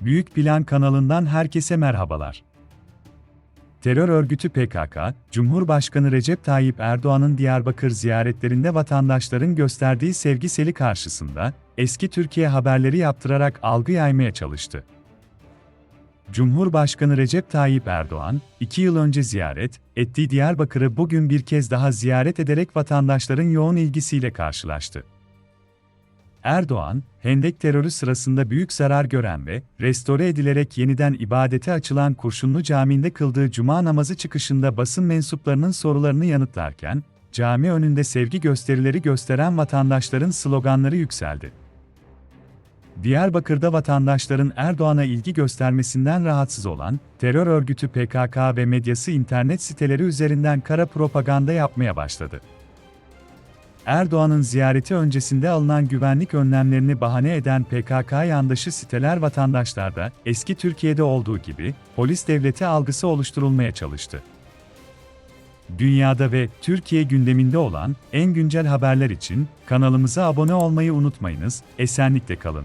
Büyük Plan kanalından herkese merhabalar. Terör örgütü PKK, Cumhurbaşkanı Recep Tayyip Erdoğan'ın Diyarbakır ziyaretlerinde vatandaşların gösterdiği sevgiseli karşısında, eski Türkiye haberleri yaptırarak algı yaymaya çalıştı. Cumhurbaşkanı Recep Tayyip Erdoğan, iki yıl önce ziyaret ettiği Diyarbakır'ı bugün bir kez daha ziyaret ederek vatandaşların yoğun ilgisiyle karşılaştı. Erdoğan, Hendek terörü sırasında büyük zarar gören ve restore edilerek yeniden ibadete açılan Kurşunlu Camii'nde kıldığı cuma namazı çıkışında basın mensuplarının sorularını yanıtlarken, cami önünde sevgi gösterileri gösteren vatandaşların sloganları yükseldi. Diyarbakır'da vatandaşların Erdoğan'a ilgi göstermesinden rahatsız olan, terör örgütü PKK ve medyası internet siteleri üzerinden kara propaganda yapmaya başladı. Erdoğan'ın ziyareti öncesinde alınan güvenlik önlemlerini bahane eden PKK yandaşı siteler vatandaşlarda, eski Türkiye'de olduğu gibi, polis devleti algısı oluşturulmaya çalıştı. Dünyada ve Türkiye gündeminde olan en güncel haberler için kanalımıza abone olmayı unutmayınız, esenlikle kalın.